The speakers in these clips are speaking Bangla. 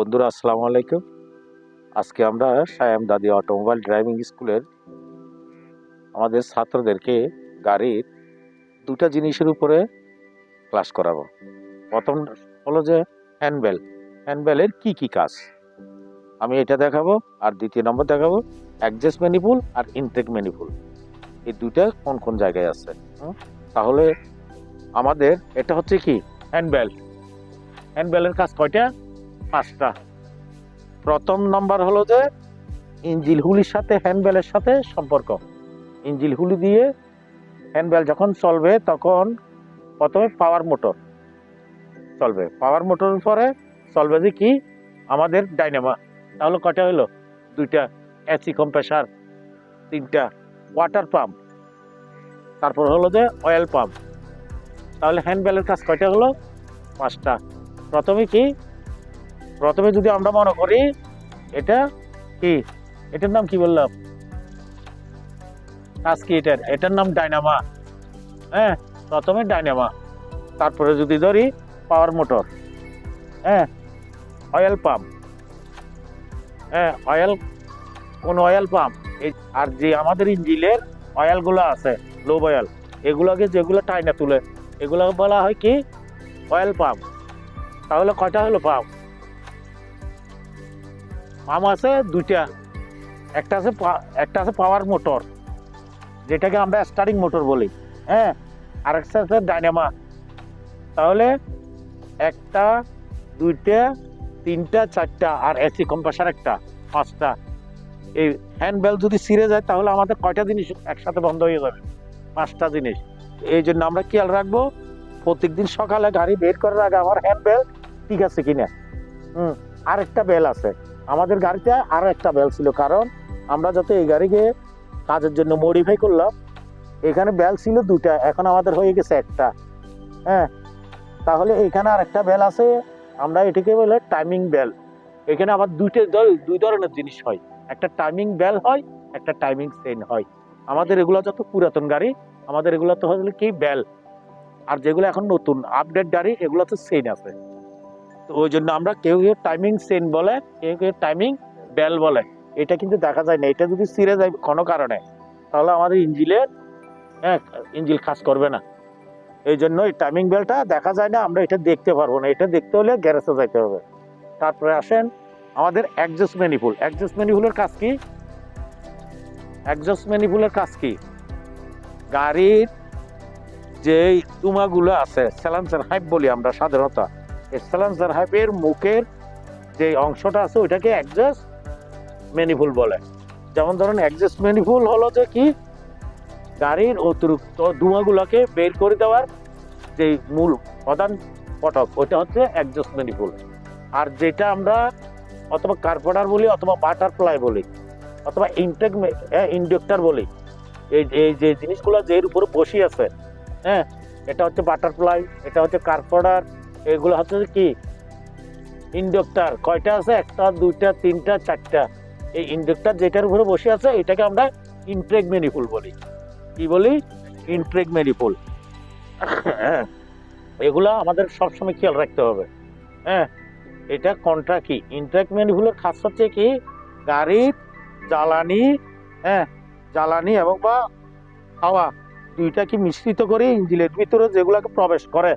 বন্ধুরা, আসসালামু আলাইকুম। আজকে আমরা সায়াম দাদি অটোমোবাইল ড্রাইভিং স্কুলের আমাদের ছাত্রদেরকে গাড়ির দুটা জিনিসের উপরে ক্লাস করাবো। প্রথম হলো যে হ্যান্ডবেল। হ্যান্ডবেলের কি কি কাজ? আমি এটা দেখাবো আর দ্বিতীয় নম্বর দেখাবো। অ্যাডজাস্ট ম্যানিপুল আর ইনটেক ম্যানিপুল। এই দুইটা কোন কোন জায়গায় আছে? তাহলে আমাদের এটা হচ্ছে কি? হ্যান্ডবেল। হ্যান্ডবেলের কাজ কয়টা? পাঁচটা। প্রথম নাম্বার হলো যে, ইঞ্জিল হুলির সাথে হ্যান্ডবেলের সাথে সম্পর্ক। ইঞ্জিল হুলি দিয়ে হ্যান্ডবেল যখন চলবে, তখন প্রথমে পাওয়ার মোটর চলবে। পাওয়ার মোটরের পরে চলবে যে কি? আমাদের ডাইনামা তাহলে কয়টা হলো দুইটা এসি কম্প্রেসার তিনটা ওয়াটার পাম্প তারপর হলো যে অয়েল পাম্প তাহলে হ্যান্ডবেলের কাজ কয়টা হলো? পাঁচটা। প্রথমে কি? প্রথমে যদি আমরা মনে করি, এটা কি? এটার নাম কি বললাম? কাজ কি এটার এটার নাম ডাইনামা হ্যাঁ প্রথমে ডাইনামা তারপরে যদি ধরি পাওয়ার মোটর হ্যাঁ অয়েল পাম্প হ্যাঁ অয়েল কোন অয়েল পাম্প এই আর যে আমাদের ইঞ্জিনের অয়েলগুলো আছে লো অয়েল এগুলোকে যেগুলো টাইনা তুলে এগুলো বলা হয় কি? অয়েল পাম্প তাহলে কয়টা হলো পাম্প পাম্প আছে দুইটা। একটা আছে একটা আছে পাওয়ার মোটর যেটাকে আমরা স্টারিং মোটর বলি হ্যাঁ? আর একটা আছে ডাইনামা তাহলে একটা, দুইটা, তিনটা, চারটা, আর এসি কম্প্রেসার একটা, পাঁচটা। এই হ্যান্ডবেল যদি ছিঁড়ে যায়, তাহলে আমাদের কয়টা জিনিস একসাথে বন্ধ হয়ে যাবে? পাঁচটা জিনিস। এই জন্য আমরা খেয়াল রাখব, প্রত্যেকদিন সকালে গাড়ি বের করার আগে আমার হ্যান্ড বেল ঠিক আছে কিনা। হুম, আরেকটা বেল আছে। আমাদের গাড়িতে আরও একটা বেল ছিল, কারণ আমরা যত এই গাড়িকে কাজের জন্য মডিফাই করলাম, এখানে বেল ছিল দুটা এখন আমাদের হয়ে গেছে একটা। হ্যাঁ তাহলে এখানে আর একটা বেল আছে, আমরা এটাকে বলে টাইমিং বেল এখানে আবার দুইটা দুই ধরনের জিনিস হয়। একটা টাইমিং বেল হয়, একটা টাইমিং সেন হয়। আমাদের এগুলো যত পুরাতন গাড়ি, আমাদের এগুলো তো হলো কি বেল আর যেগুলো এখন নতুন আপডেট গাড়ি, এগুলো তো সেন আছে। ওই জন্য আমরা কেউ কেউ টাইমিং সেন বলে, কেউ কেউ টাইমিং বেল বলে। এটা কিন্তু দেখা যায় না, এটা যদি সিরে যায় কোনো কারণে, তাহলে আমাদের ইঞ্জিলের হ্যাঁ ইঞ্জিল কাজ করবে না। এই জন্য এই টাইমিং বেলটা দেখা যায় না, আমরা এটা দেখতে পারব না। এটা দেখতে হলে গ্যারেজে যাইতে হবে। তারপরে আসেন, আমাদের অ্যাডজাস্ট ম্যানিপুল অ্যাডজাস্ট ম্যানিপুলের কাজ কি? অ্যাডজাস্ট ম্যানিপুলের কাজ কি? গাড়ির যে তুমাগুলো আছে স্যালান্সার হাইপ বলি আমরা সাধারণত। এই স্যালান্সার হাইপের মুখের যে অংশটা আছে, ওইটাকে অ্যাডজাস্ট ম্যানিপুল বলে। যেমন ধরুন অ্যাডজাস্ট ম্যানিপুল হলো যে কি? গাড়ির অতিরিক্ত ধোঁয়াগুলোকে বের করে দেওয়ার যে মূল প্রধান ফটক ওইটা হচ্ছে অ্যাডজাস্ট ম্যানিপুল আর যেটা আমরা অথবা কার্পেটার বলি, অথবা বাটারফ্লাই বলি, অথবা ইনটেক ইন্ডাক্টর বলি, এই এই যে জিনিসগুলো যে এর উপরে বসে আছে হ্যাঁ এটা হচ্ছে বাটারফ্লাই এটা হচ্ছে কার্পেটার এগুলো হচ্ছে কি? ইন্ডাক্টর। কয়টা আছে? একটা, দুইটা, তিনটা, চারটা। এই ইন্ডাক্টর যেটার উপরে বসে আছে, এটাকে আমরা ইনট্রেক ম্যানিপুল বলি। কি বলি? ইনট্রেক ম্যানিপুল হ্যাঁ। এগুলা আমাদের সবসময় খেয়াল রাখতে হবে। হ্যাঁ। এটা কোনটা কি? ইনট্রেক ম্যানিপুলের খাস হচ্ছে কি? গাড়ির জ্বালানি হ্যাঁ জ্বালানি এবং বা হাওয়া। দুইটা কি মিশ্রিত করে ইঞ্জিনের ভিতরে যেগুলোকে প্রবেশ করে?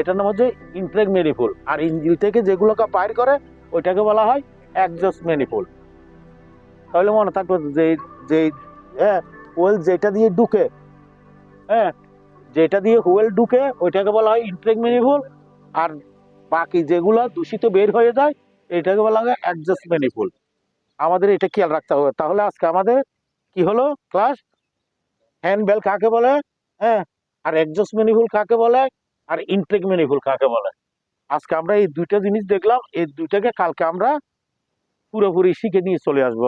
এটার নাম হচ্ছে ইনট্রেক ম্যানিপুল আর ইঞ্জিল থেকে যেগুলোকে বাইর করে, ওইটাকে বলা হয় একজস্ট ম্যানিপুল তাহলে মনে থাকবে যে যে হ্যাঁ হুয়েল যেটা দিয়ে ঢুকে হ্যাঁ যেটা দিয়ে হুয়েল ঢুকে, ওইটাকে বলা হয় ইনট্রেক ম্যানিপুল আর বাকি যেগুলো দূষিত বের হয়ে যায়, এটাকে বলা হয় অ্যাডজাস্ট ম্যানিপুল আমাদের এটা খেয়াল রাখতে হবে। তাহলে আজকে আমাদের কি হলো ক্লাস হ্যান্ডবেল কাকে বলে? হ্যাঁ আর অ্যাডজাস্ট ম্যানিপুল কাকে বলে? আর ইনট্রেক ম্যানিপুল কাকে বলে? আজকে আমরা এই দুইটা জিনিস দেখলাম, এই দুইটাকে কালকে আমরা পুরোপুরি শিখে নিয়ে চলে আসব।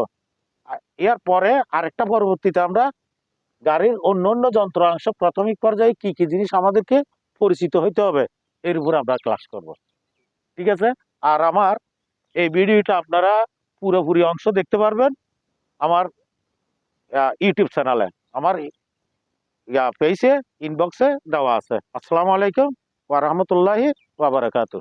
এর পরে আরেকটা পরবর্তীতে আমরা গাড়ির অন্য অন্য যন্ত্রাংশ প্রাথমিক পর্যায়ে কি কি জিনিস আমাদেরকে পরিচিত হইতে হবে, এর উপর আমরা ক্লাস করব। ঠিক আছে? আর আমার এই ভিডিওটা আপনারা পুরোপুরি অংশ দেখতে পারবেন আমার ইউটিউব চ্যানেলে আমার या पेज से इनबॉक्स है दवा से। असलकम वरहमल वबरकू